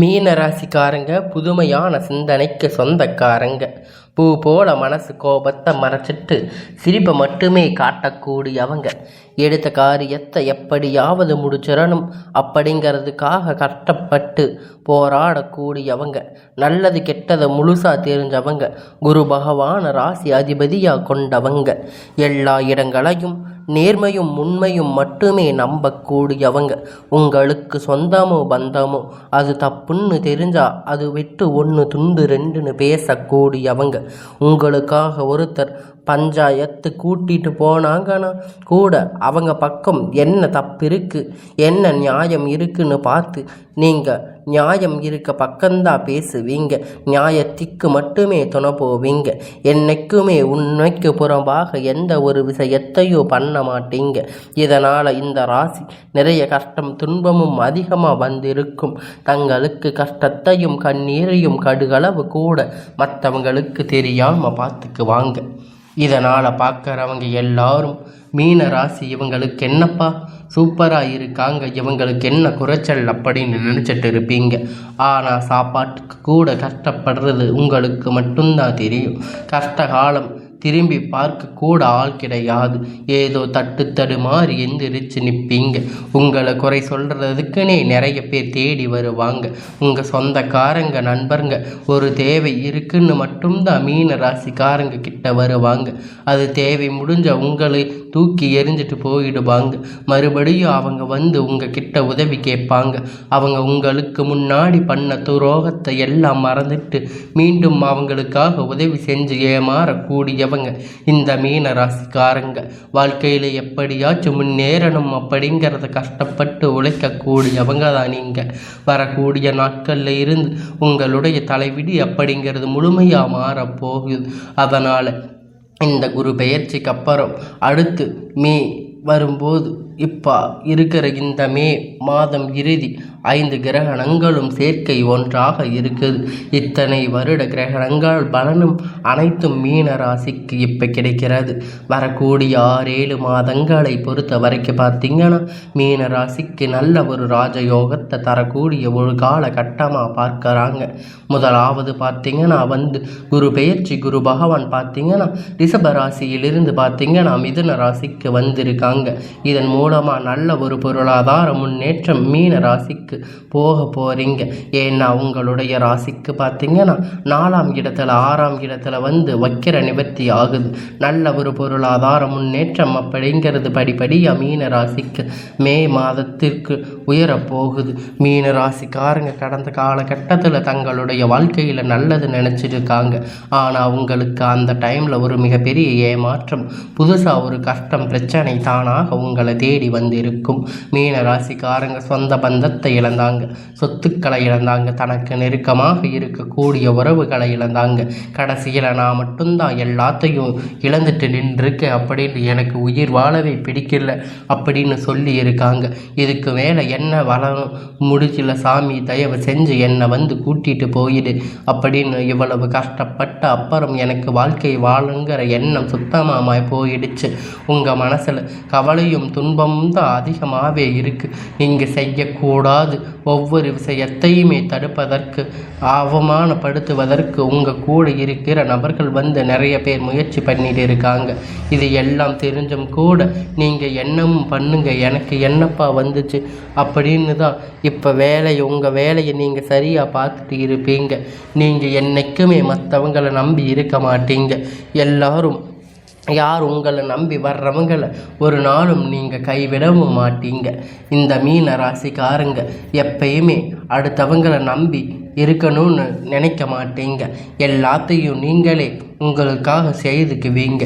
மீன ராசிக்காரங்க புதுமையான சிந்தனைக்கு சொந்தக்காரங்க. பூ போல மனசு கோபத்தை மறைச்சிட்டு சிரிப்பை மட்டுமே காட்டக்கூடியவங்க எடுத்த காரியத்தை எப்படியாவது முடிச்சிடணும். அப்படிங்கிறதுக்காக கஷ்டப்பட்டு போராடக்கூடியவங்க நல்லது கெட்டதை முழுசாக தெரிஞ்சவங்க. குரு பகவான ராசி அதிபதியாக கொண்டவங்க. எல்லா இடங்களையும் நேர்மையும் உண்மையும் மட்டுமே நம்பக்கூடியவங்க. உங்களுக்கு சொந்தமோ பந்தமோ அது தப்புன்னு தெரிஞ்சால் அது விட்டு ஒன்று துண்டு ரெண்டுன்னு பேசக்கூடியவங்க. உங்களுக்காக ஒருத்தர் பஞ்சாயத்து கூட்டிட்டு போனாங்கன்னா கூட அவங்க பக்கம் என்ன தப்பு இருக்கு என்ன நியாயம் இருக்குன்னு பார்த்து நீங்கள் நியாயம் இருக்க பக்கம்தான் பேசுவீங்க. நியாயத்திற்கு மட்டுமே துணை போவீங்க. என்னைக்குமே உண்மைக்கு புறம்பாக எந்த ஒரு விஷயத்தையும் பண்ண மாட்டீங்க. இதனால் இந்த ராசி நிறைய கஷ்டம் துன்பமும் அதிகமாக வந்திருக்கும். தங்களுக்கு கஷ்டத்தையும் கண்ணீரையும் கடுகளவு கூட மற்றவங்களுக்கு தெரியாமல் பார்த்துக்குவாங்க. இதனால் பார்க்குறவங்க எல்லாரும் மீன ராசி இவங்களுக்கு என்னப்பா சூப்பராக இருக்காங்க. இவங்களுக்கு என்ன குறைச்சல் அப்படின்னு நினச்சிட்டு இருப்பீங்க. ஆனால் சாப்பாட்டுக்கு கூட கஷ்டப்படுறது உங்களுக்கு மட்டும்தான் தெரியும். கஷ்ட காலம் திரும்பி பார்க்க கூட ஆள் கிடையாது. ஏதோ தட்டு தடுமாறி எந்திரிச்சு நிற்பீங்க உங்களை குறை சொல்கிறதுக்குன்னே நிறைய பேர் தேடி வருவாங்க. உங்கள் சொந்தக்காரங்க நண்பருங்க ஒரு தேவை இருக்குன்னு மட்டும்தான் மீன ராசிக்காரங்க கிட்ட வருவாங்க. அது தேவை முடிஞ்ச உங்களை தூக்கி எரிஞ்சிட்டு போயிடுவாங்க. மறுபடியும் அவங்க வந்து உங்கள் கிட்ட உதவி கேட்பாங்க. அவங்க உங்களுக்கு முன்னாடி பண்ண துரோகத்தை எல்லாம் மறந்துட்டு மீண்டும் அவங்களுக்காக உதவி செஞ்சு ஏமாறக்கூடியவங்க இந்த மீன ராசிக்காரங்க வாழ்க்கையில் எப்படியாச்சும் முன்னேறணும் அப்படிங்கிறத கஷ்டப்பட்டு உழைக்கக்கூடியவங்க தான் நீங்கள் வரக்கூடிய நாட்களில் இருந்து உங்களுடைய தலைவிடி அப்படிங்கிறது முழுமையாக மாறப்போகுது. அதனால் இந்த குரு பெயர்ச்சிக்கு அப்புறம் அடுத்து மே வரும்போது இப்போ இருக்கிற இந்த மே மாதம் இறுதி. ஐந்து கிரகணங்களும் சேர்க்கை ஒன்றாக இருக்குது. இத்தனை வருட கிரகணங்கள் பலனும் அனைத்தும் மீன ராசிக்கு இப்போ கிடைக்கிறது. வரக்கூடிய ஆறு ஏழு மாதங்களை பொறுத்த வரைக்கும் பார்த்தீங்கன்னா மீன ராசிக்கு நல்ல ஒரு ராஜயோகத்தை தரக்கூடிய ஒரு காலகட்டமாக பார்க்குறாங்க. முதலாவது பார்த்தீங்கன்னா வந்து குரு பெயர்ச்சி குரு பகவான் பார்த்தீங்கன்னா ரிஷப ராசியிலிருந்து பார்த்தீங்கன்னா மிதுன ராசிக்கு வந்திருக்காங்க. இதன் மூலமாக நல்ல ஒரு பொருளாதார முன்னேற்றம் மீன ராசிக்கு போக போகிறீங்க ஏன்னா உங்களுடைய ராசிக்கு பார்த்தீங்கன்னா நாலாம் இடத்துல ஆறாம் இடத்துல வந்து வக்கிர நிவர்த்தி ஆகுது. நல்ல ஒரு பொருளாதார முன்னேற்றம் அப்படிங்கிறது படிப்படியாக மீன ராசிக்கு மே மாதத்திற்கு உயரப் போகுது மீன ராசிக்காரங்க கடந்த காலகட்டத்தில் தங்களுடைய வாழ்க்கையில் நல்லது நினச்சிருக்காங்க. ஆனால் உங்களுக்கு அந்த டைமில் ஒரு மிகப்பெரிய ஏமாற்றம் புதுசாக ஒரு கஷ்டம் பிரச்சனை தானாக உங்களை தேடி தேடி வந்திருக்கும். மீன ராசிக்காரங்க சொந்த பந்தத்தை இழந்தாங்க. சொத்துக்களை இழந்தாங்க. தனக்கு நெருக்கமாக இருக்கக்கூடிய உறவுகளை இழந்தாங்க. கடைசியில் நான் மட்டும்தான் எல்லாத்தையும் இழந்துட்டு நின்றுருக்கேன் அப்படின்னு எனக்கு உயிர் வாழவே பிடிக்கல அப்படின்னு சொல்லி இருக்காங்க இதுக்கு மேலே என்ன வளம் முடிச்சில சாமி தயவு செஞ்சு என்னை வந்து கூட்டிட்டு போயிடு அப்படின்னு இவ்வளவு கஷ்டப்பட்ட அப்புறம் எனக்கு வாழ்க்கை வாழுங்கிற எண்ணம் சுத்தமாக போயிடுச்சு. உங்கள் மனசில் கவலையும் துன்பமும் தான் அதிகமாகவே இருக்குது நீங்கள் செய்யக்கூடாது ஒவ்வொரு விஷயத்தையுமே தடுப்பதற்கு அவமானப்படுத்துவதற்கு உங்கள் கூட இருக்கிற நபர்கள் வந்து நிறைய பேர் முயற்சி பண்ணிட்டு இருக்காங்க. இது எல்லாம் தெரிஞ்சும் கூட நீங்கள் என்னமும் பண்ணுங்க எனக்கு என்னப்பா வந்துச்சு அப்படின்னு தான் இப்போ வேலையை உங்கள் வேலையை நீங்கள் சரியாக பார்த்துட்டு இருப்பீங்க. நீங்கள் என்றைக்குமே மற்றவங்களை நம்பி இருக்க மாட்டீங்க. எல்லாரும் யார் உங்களை நம்பி வர்றவங்களை ஒரு நாளும் நீங்கள் கைவிடவும் மாட்டீங்க. இந்த மீன ராசிக்காரங்க எப்பயுமே அடுத்தவங்களை நம்பி இருக்கணும்னு நினைக்க மாட்டீங்க. எல்லாத்தையும் நீங்களே உங்களுக்காக செய்துக்குவீங்க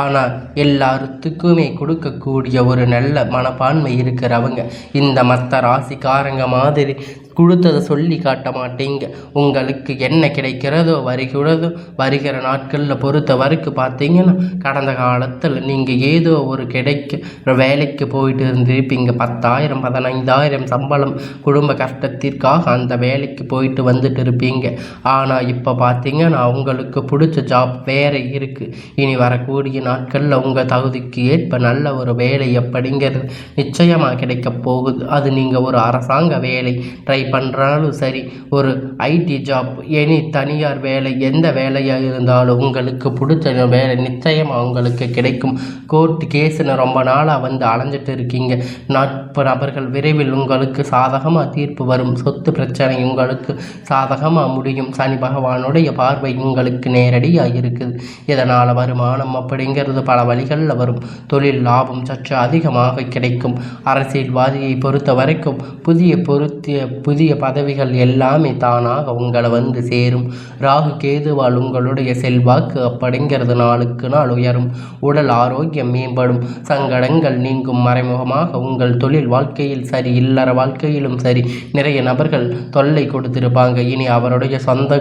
ஆனால் எல்லாத்துக்குமே கொடுக்கக்கூடிய ஒரு நல்ல மனப்பான்மை இருக்கிறவங்க. இந்த மற்ற ராசிக்காரங்க மாதிரி கொடுத்ததை சொல்லி காட்ட மாட்டீங்க. உங்களுக்கு என்ன கிடைக்கிறதோ வருகிறதோ வருகிற நாட்களில் பொறுத்த வரைக்கும் பார்த்தீங்கன்னா கடந்த காலத்தில் நீங்கள் ஏதோ ஒரு கிடைக்க வேலைக்கு போயிட்டு இருந்திருப்பீங்க. பத்தாயிரம் பதினைந்தாயிரம் சம்பளம் குடும்ப கஷ்டத்திற்காக அந்த வேலைக்கு போயிட்டு வந்துட்டு இருப்பீங்க. ஆனால் இப்போ பார்த்தீங்கன்னா உங்களுக்கு பிடிச்ச ஜாப் வேறு இருக்குது இனி வரக்கூடிய நாட்களில் உங்கள் தகுதிக்கு ஏற்ப நல்ல ஒரு வேலை அப்படிங்கிறது நிச்சயமாக கிடைக்க போகுது. அது நீங்கள் ஒரு அரசாங்க வேலை. ட்ரை ட்ரை பண்ணுறாலும் சரி ஒரு ஐடி ஜாப் எனி தனியார் வேலை எந்த வேலையாக இருந்தாலும் உங்களுக்கு பிடிச்ச வேலை நிச்சயமாக உங்களுக்கு கிடைக்கும். கோர்ட் கேஸுன்னு ரொம்ப நாளாக வந்து அலைஞ்சிட்டு இருக்கீங்க. நட்பு நபர்கள் விரைவில் உங்களுக்கு சாதகமாக தீர்ப்பு வரும். சொத்து பிரச்சனை உங்களுக்கு சாதகமாக முடியும். சனி பகவானுடைய பார்வை உங்களுக்கு நேரடியாக இருக்குது இதனால் வருமானம் அப்படிங்கிறது பல வழிகளில் வரும். தொழில் லாபம் சற்று அதிகமாக கிடைக்கும். அரசியல்வாதியை பொறுத்த வரைக்கும் புதிய பொருத்திய புதிய பதவிகள் எல்லாமே தானாக உங்களை வந்து சேரும். ராகு கேதுவால் உங்களுடைய செல்வாக்கு அப்படிங்கிறது நாளுக்கு நாள் உயரும். உடல் ஆரோக்கியம் மேம்படும். சங்கடங்கள் நீங்கும். மறைமுகமாக உங்கள் தொழில் வாழ்க்கையில் சரி இல்லற வாழ்க்கையிலும் சரி நிறைய நபர்கள் தொல்லை கொடுத்திருப்பாங்க. இனி அவருடைய சொந்த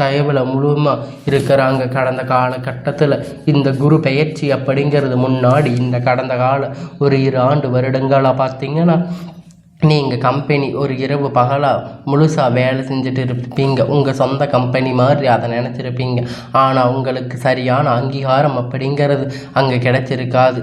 தயவில் முழுவமாக இருக்கிறாங்க. கடந்த காலகட்டத்தில் இந்த குரு பெயர்ச்சி அப்படிங்கிறது முன்னாடி இந்த கடந்த கால ஒரு இரு ஆண்டு வருடங்களாக பார்த்தீங்கன்னா நீங்கள் கம்பெனி ஒரு இரவு பகலாக முழுசாக வேலை செஞ்சுட்டு இருப்பீங்க. உங்கள் சொந்த கம்பெனி மாதிரி அதை நினச்சிருப்பீங்க. ஆனால் உங்களுக்கு சரியான அங்கீகாரம் அப்படிங்கிறது அங்கே கிடைச்சிருக்காது.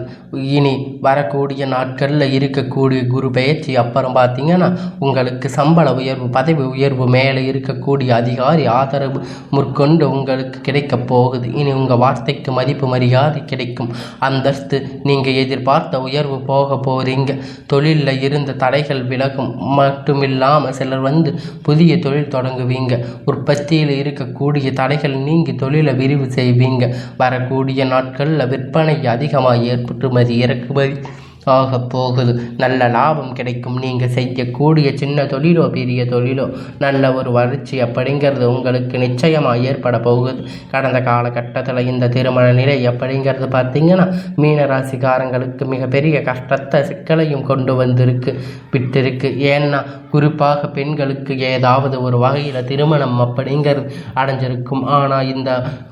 இனி வரக்கூடிய நாட்களில் இருக்கக்கூடிய குரு பயிற்சி அப்புறம் பார்த்தீங்கன்னா உங்களுக்கு சம்பள உயர்வு பதவி உயர்வு மேலே இருக்கக்கூடிய அதிகாரி ஆதரவு முற்கொண்டு உங்களுக்கு கிடைக்க போகுது. இனி உங்கள் வார்த்தைக்கு மதிப்பு மரியாதை கிடைக்கும். அந்தஸ்து நீங்கள் எதிர்பார்த்த உயர்வு போக போகிறீங்க தொழிலில் இருந்த தடைகள் விலகும். மட்டுமில்லாமல் சிலர் வந்து புதிய தொழில் தொடங்குவீங்க. உற்பத்தியில் இருக்கக்கூடிய தடைகள் நீங்கி தொழிலை விரிவு செய்வீங்க. வரக்கூடிய நாட்களில் விற்பனை அதிகமாக ஏற்பட்டுமதி இறக்குமதி. ஆக போகுது. நல்ல லாபம் கிடைக்கும். நீங்கள் செய்யக்கூடிய சின்ன தொழிலோ பெரிய தொழிலோ நல்ல ஒரு வளர்ச்சி அப்படிங்கிறது உங்களுக்கு நிச்சயமாக ஏற்பட போகுது. கடந்த காலகட்டத்தில் இந்த திருமண நிலை அப்படிங்கிறது பார்த்தீங்கன்னா மீனராசிக்காரங்களுக்கு மிகப்பெரிய கஷ்டத்தை சிக்கலையும் கொண்டு வந்திருக்கு விட்டிருக்கு. ஏன்னா குறிப்பாக பெண்களுக்கு ஏதாவது ஒரு வகையில் திருமணம் அப்படிங்கிறது அடைஞ்சிருக்கும். ஆனால் இந்த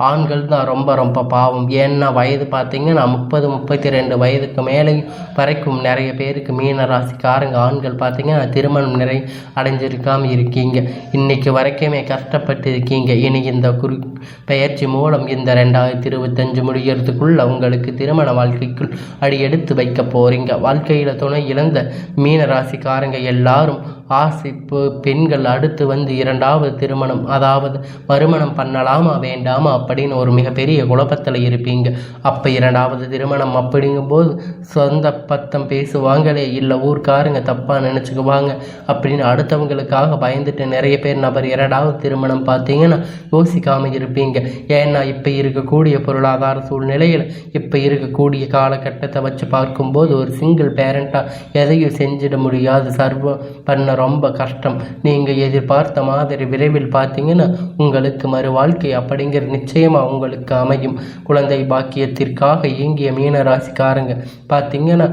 ஆண்கள் தான் ரொம்ப ரொம்ப பாவம். ஏன்னா வயது பார்த்தீங்கன்னா முப்பது முப்பத்தி ரெண்டு வயதுக்கு மேலேயும் வரைக்கும் நிறைய பேருக்கு மீன ராசிக்காரங்க ஆண்கள் பார்த்தீங்கன்னா திருமணம் நிறை அடைஞ்சிருக்காமல் இருக்கீங்க. இன்னைக்கு வரைக்குமே கஷ்டப்பட்டு இருக்கீங்க. இனி இந்த குறி பெயர்ச்சி மூலம் இந்த ரெண்டாயிரத்தி இருபத்தஞ்சு முடிகிறதுக்குள்ள உங்களுக்கு திருமண வாழ்க்கைக்குள் அடி எடுத்து வைக்க போகிறீங்க வாழ்க்கையில் துணை இழந்த மீன ராசிக்காரங்க எல்லாரும் ஆசை பெண்கள் அடுத்து வந்து இரண்டாவது திருமணம் அதாவது மறுமணம் பண்ணலாமா வேண்டாமா அப்படின்னு ஒரு மிகப்பெரிய குழப்பத்தில் இருப்பீங்க. அப்போ இரண்டாவது திருமணம் அப்படிங்கும்போது சொந்த பத்தம் பேசுவாங்களே இல்லை ஊர்க்காரங்க தப்பாக நினச்சிக்குவாங்க அப்படின்னு அடுத்தவங்களுக்காக பயந்துட்டு நிறைய பேர் நபர் இரண்டாவது திருமணம் பார்த்தீங்கன்னா யோசிக்காமல் இருப்பீங்க. ஏன்னா இப்போ இருக்கக்கூடிய பொருளாதார சூழ்நிலையில் இப்போ இருக்கக்கூடிய காலகட்டத்தை வச்சு பார்க்கும்போது ஒரு சிங்கிள் பேரண்ட்டாக எதையும் செஞ்சிட முடியாது. சர்வம் பண்ண ரொம்ப கஷ்டம். நீங்கள் எதிர்பார்த்த மாதிரி விரைவில் பார்த்தீங்கன்னா உங்களுக்கு மறு வாழ்க்கை அப்படிங்கிற நிச்சயமாக உங்களுக்கு அமையும். குழந்தை பாக்கியத்திற்காக இயங்கிய மீனராசிக்காரங்க பார்த்தீங்கன்னா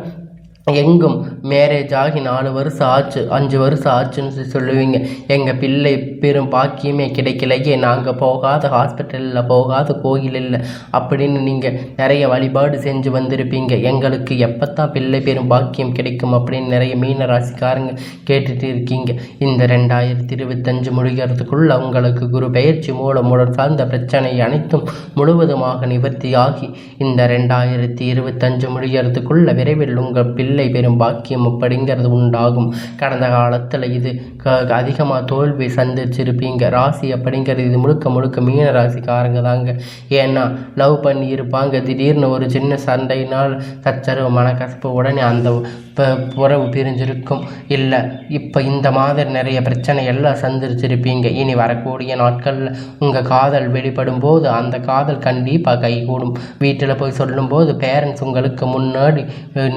எங்கும் மேரேஜ் ஆகி நாலு வருஷம் ஆச்சு அஞ்சு வருஷம் ஆச்சுன்னு சொல்லுவீங்க. எங்கள் பிள்ளை பெரும் பாக்கியமே கிடைக்கலையே. நாங்கள் போகாத ஹாஸ்பிட்டலில் போகாத கோயிலில் இல்லை அப்படின்னு நீங்கள் நிறைய வழிபாடு செஞ்சு வந்திருப்பீங்க. எங்களுக்கு எப்போ தான் பிள்ளை பெரும் பாக்கியம் கிடைக்கும் அப்படின்னு நிறைய மீன ராசிக்காரங்க கேட்டுட்டு இருக்கீங்க. இந்த ரெண்டாயிரத்தி இருபத்தஞ்சு முடிகிறதுக்குள்ள உங்களுக்கு குரு பயிற்சி மூலம் உடல் சார்ந்த பிரச்சனை அனைத்தும் முழுவதுமாக நிவர்த்தியாகி இந்த ரெண்டாயிரத்தி இருபத்தஞ்சு முடிகிறதுக்குள்ள விரைவில் உங்கள் பிள்ளை பெரும் பாக்கியம் அப்படிங்கிறது உண்டாகும். கடந்த காலத்தில் இது க அதிகமாக தோல்வி வச்சுருப்பீங்க. ராசி அப்படிங்கிறது இது முழுக்க முழுக்க மீன ராசிக்காரங்க தாங்க. ஏன்னா லவ் பண்ணி இருப்பாங்க திடீர்னு ஒரு சின்ன சண்டையினால் சச்சரவு மனக்கசப்பு உடனே அந்த இப்போ உறவு பிரிஞ்சிருக்கும். இல்லை இப்போ இந்த மாதிரி நிறைய பிரச்சனை எல்லாம் சந்திச்சிருப்பீங்க இனி வரக்கூடிய நாட்களில் உங்கள் காதல் வெளிப்படும் போது அந்த காதல் கண்டிப்பாக கைகூடும். வீட்டில் போய் சொல்லும்போது பேரண்ட்ஸ் உங்களுக்கு முன்னாடி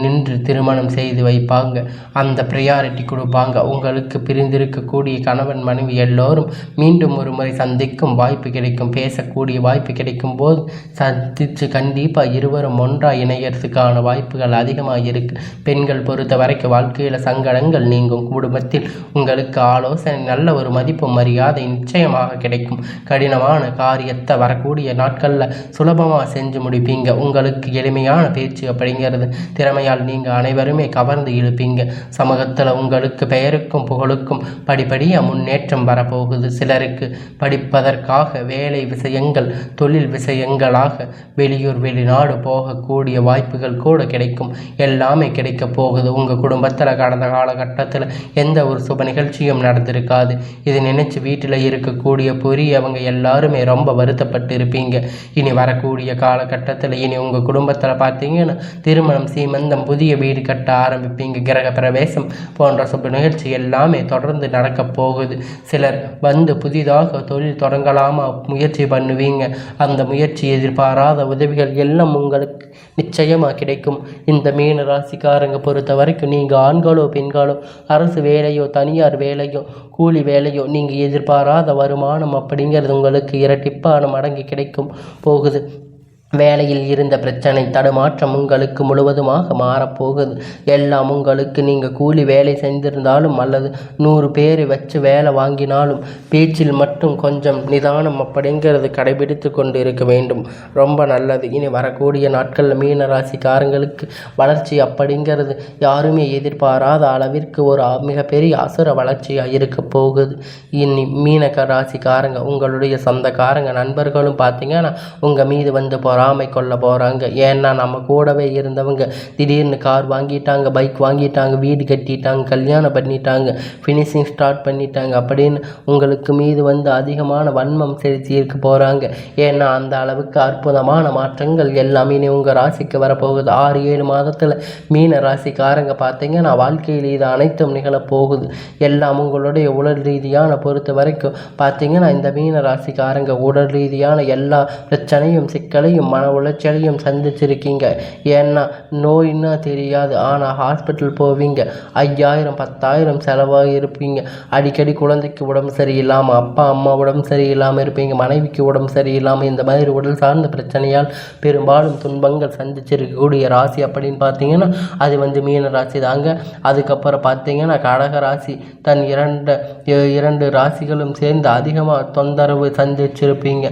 நின்று திருமணம் செய்து வைப்பாங்க. அந்த ப்ரியாரிட்டி கொடுப்பாங்க. உங்களுக்கு பிரிந்திருக்கக்கூடிய கணவன் மனைவி எல்லோரும் மீண்டும் ஒரு முறை சந்திக்கும் வாய்ப்பு கிடைக்கும். பேசக்கூடிய வாய்ப்பு கிடைக்கும் போது சந்தித்து கண்டிப்பாக இருவரும் ஒன்றாக இணையறதுக்கான வாய்ப்புகள் அதிகமாக இருக்குது பெண்கள் பொறுத்த வரைக்கும் வாழ்க்கையில் சங்கடங்கள் நீங்கும். குடும்பத்தில் உங்களுக்கு ஆலோசனை நல்ல ஒரு மதிப்பு மரியாதை நிச்சயமாக கிடைக்கும். கடினமான காரியத்தை வரக்கூடிய நாட்களில் சுலபமாக செஞ்சு முடிப்பீங்க. உங்களுக்கு எளிமையான பேச்சு அப்படிங்கிறது திறமையால் நீங்கள் அனைவருமே கவர்ந்து இழுப்பீங்க. சமூகத்தில் உங்களுக்கு பெயருக்கும் புகழுக்கும் படிப்படியாக முன்னேற்றம் வரப்போகுது. சிலருக்கு படிப்பதற்காக வேலை விஷயங்கள் தொழில் விஷயங்களாக வெளியூர் வெளிநாடு போகக்கூடிய வாய்ப்புகள் கூட கிடைக்கும். எல்லாமே கிடைக்க போகுது. போகுது. உங்கள் குடும்பத்தில் கடந்த காலகட்டத்தில் எந்த ஒரு சுப நிகழ்ச்சியும் நடந்திருக்காது. இதை நினைச்சு வீட்டில் இருக்கக்கூடிய புரியவங்க எல்லாருமே ரொம்ப வருத்தப்பட்டு இருப்பீங்க இனி வரக்கூடிய காலகட்டத்தில் இனி உங்கள் குடும்பத்தில் பார்த்தீங்கன்னா திருமணம் சீமந்தம் புதிய வீடு கட்ட ஆரம்பிப்பீங்க. கிரக பிரவேசம் போன்ற சுப நிகழ்ச்சி எல்லாமே தொடர்ந்து நடக்க போகுது. சிலர் வந்து புதிதாக தொழில் தொடங்கலாமா முயற்சி பண்ணுவீங்க. அந்த முயற்சி எதிர்பாராத உதவிகள் எல்லாம் உங்களுக்கு நிச்சயமாக கிடைக்கும். இந்த மீன ராசிக்காரங்க பொறுத்த வரைக்கும் நீங்கள் ஆண்களோ பெண்களோ அரசு வேலையோ தனியார் வேலையோ கூலி வேலையோ நீங்கள் எதிர்பாராத வருமானம் அப்படிங்கிறது உங்களுக்கு இரட்டிப்பான மடங்கு கிடைக்கும் போகுது. வேலையில் இருந்த பிரச்சனை தடுமாற்றம் உங்களுக்கு முழுவதுமாக மாறப்போகுது. எல்லாம் உங்களுக்கு நீங்கள் கூலி வேலை செஞ்சிருந்தாலும் அல்லது நூறு பேர் வச்சு வேலை வாங்கினாலும் பேச்சில் மட்டும் கொஞ்சம் நிதானம் அப்படிங்கிறது கடைபிடித்து கொண்டு இருக்க வேண்டும். ரொம்ப நல்லது. இனி வரக்கூடிய நாட்களில் மீன ராசிக்காரங்களுக்கு வளர்ச்சி அப்படிங்கிறது யாருமே எதிர்பாராத அளவிற்கு ஒரு மிகப்பெரிய அசுர வளர்ச்சியாக இருக்க போகுது. இனி மீனக ராசிக்காரங்க உங்களுடைய சொந்தக்காரங்க நண்பர்களும் பார்த்தீங்கன்னா உங்கள் மீது வந்து போகிற பொறாமை கொள்ள போகிறாங்க ஏன்னா நம்ம கூடவே இருந்தவங்க திடீர்னு கார் வாங்கிட்டாங்க பைக் வாங்கிட்டாங்க வீடு கட்டிட்டாங்க கல்யாணம் பண்ணிட்டாங்க ஃபினிஷிங் ஸ்டார்ட் பண்ணிட்டாங்க அப்படின்னு உங்களுக்கு மீது வந்து அதிகமான வன்மம் செலுத்தி இருக்க போகிறாங்க ஏன்னா அந்த அளவுக்கு அற்புதமான மாற்றங்கள் எல்லாமே உங்கள் ராசிக்கு வரப்போகுது. ஆறு ஏழு மாதத்தில் மீன ராசிக்காரங்க பார்த்தீங்கன்னா வாழ்க்கையில் இது அனைத்தும் நிகழப்போகுது. எல்லாம் உங்களுடைய உடல் ரீதியான பொறுத்த வரைக்கும் பார்த்தீங்கன்னா இந்த மீன ராசிக்காரங்க உடல் ரீதியான எல்லா பிரச்சனையும் சிக்கலையும் மன உளைச்சலையும் சந்திச்சிருக்கீங்க. ஏன்னா நோயின்னா தெரியாது. ஆனால் ஹாஸ்பிட்டல் போவீங்க. ஐயாயிரம் பத்தாயிரம் செலவாக இருப்பீங்க. அடிக்கடி குழந்தைக்கு உடம்பு சரியில்லாமல் அப்பா அம்மா உடம்பு சரியில்லாமல் இருப்பீங்க. மனைவிக்கு உடம்பு சரியில்லாமல் இந்த மாதிரி உடல் சார்ந்த பிரச்சனையால் பெரும்பாலும் துன்பங்கள் சந்திச்சிருக்கக்கூடிய ராசி அப்படின்னு பார்த்தீங்கன்னா அது வந்து மீன ராசி தாங்க. அதுக்கப்புறம் பார்த்தீங்கன்னா கடக ராசி. தன் இரண்டு இரண்டு ராசிகளும் சேர்ந்து அதிகமாக தொந்தரவு சந்திச்சிருப்பீங்க.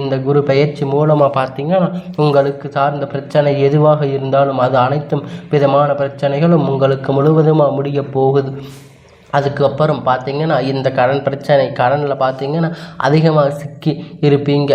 இந்த குரு பயிற்சி மூலமாக பார்த்தீங்கன்னா உங்களுக்கு சார்ந்த பிரச்சனை எதுவாக இருந்தாலும் அது அனைத்தும் விதமான பிரச்சனைகளும் உங்களுக்கு முழுவதுமாக முடியப் போகுது. அதுக்கப்புறம் பார்த்தீங்கன்னா இந்த கடன் பிரச்சனை கடனில் பார்த்தீங்கன்னா அதிகமாக சிக்கி இருப்பீங்க.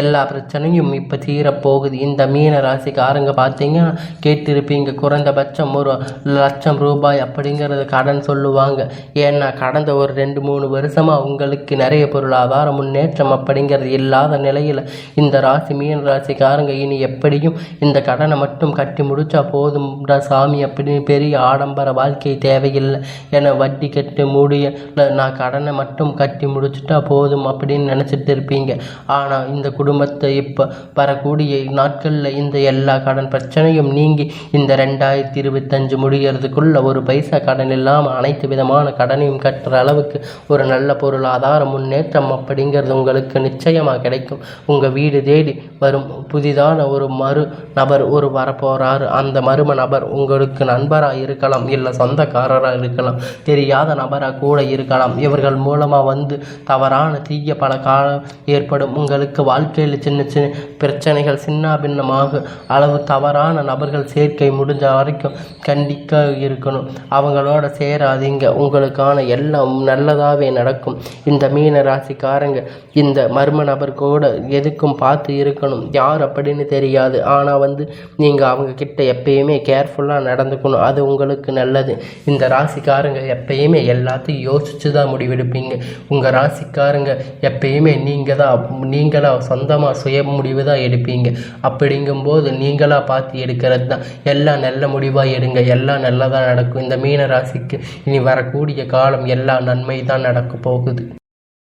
எல்லா பிரச்சனையும் இப்போ தீரப்போகுது. இந்த மீன ராசிக்காரங்க பார்த்தீங்கன்னா கேட்டிருப்பீங்க குறைந்தபட்சம் ஒரு லட்சம் ரூபாய் அப்படிங்கிறத கடன் சொல்லுவாங்க. ஏன்னா கடந்த ஒரு ரெண்டு மூணு வருஷமாக உங்களுக்கு நிறைய பொருளாதார முன்னேற்றம் அப்படிங்கிறது இல்லாத நிலையில் இந்த ராசி மீன ராசிக்காரங்க இனி எப்படியும் இந்த கடனை மட்டும் கட்டி முடித்தா போதும்டா சாமி அப்படின்னு பெரிய ஆடம்பர வாழ்க்கை தேவையில்லை. என வட்டி கட்டு மூடிய நான் கடனை மட்டும் கட்டி முடிச்சுட்டா போதும் அப்படின்னு நினச்சிட்டு இருப்பீங்க. ஆனால் இந்த குடும்பத்தை இப்போ வரக்கூடிய நாட்களில் இந்த எல்லா கடன் பிரச்சனையும் நீங்கி இந்த ரெண்டாயிரத்தி இருபத்தஞ்சு முடிகிறதுக்குள்ள ஒரு பைசா கடன் இல்லாமல் அனைத்து விதமான கடனையும் கட்டுற அளவுக்கு ஒரு நல்ல பொருளாதார முன்னேற்றம் அப்படிங்கிறது உங்களுக்கு நிச்சயமாக கிடைக்கும். உங்கள் வீடு தேடி வரும் புதிதான ஒரு மறு நபர் ஒரு வரப்போகிறாரு அந்த மரும நபர் உங்களுக்கு நண்பராக இருக்கலாம் இல்லை சொந்தக்காரராக இருக்கலாம். தெரியாது நபராக கூட இருக்கலாம். இவர்கள் மூலமாக வந்து தவறான தீய பல காலம் ஏற்படும். உங்களுக்கு வாழ்க்கையில் சின்ன சின்ன பிரச்சனைகள் சின்ன பின்னமாக அளவு தவறான நபர்கள் சேர்க்கை முடிஞ்ச வரைக்கும் கண்டிப்பாக இருக்கணும். அவங்களோட சேராதீங்க. உங்களுக்கான எல்லாம் நல்லதாகவே நடக்கும். இந்த மீன ராசிக்காரங்க இந்த மர்ம நபர் கூட எதுக்கும் பார்த்து இருக்கணும். யார் அப்படின்னு தெரியாது. ஆனால் வந்து நீங்கள் அவங்க கிட்ட எப்பயுமே கேர்ஃபுல்லாக நடந்துக்கணும். அது உங்களுக்கு நல்லது. இந்த ராசிக்காரங்க எப்பயுமே எல்லாத்தையும் யோசித்து தான் முடிவெடுப்பீங்க. உங்கள் ராசிக்காரங்க எப்பயுமே நீங்கள் தான் நீங்களாக சொந்தமாக சுய முடிவு தான் எடுப்பீங்க. அப்படிங்கும்போது நீங்களாக பார்த்து எடுக்கிறது தான் எல்லாம் நல்ல முடிவாக எடுங்க. எல்லாம் நல்லதாக நடக்கும். இந்த மீன ராசிக்கு இனி வரக்கூடிய காலம் எல்லா நன்மை தான் நடக்க போகுது.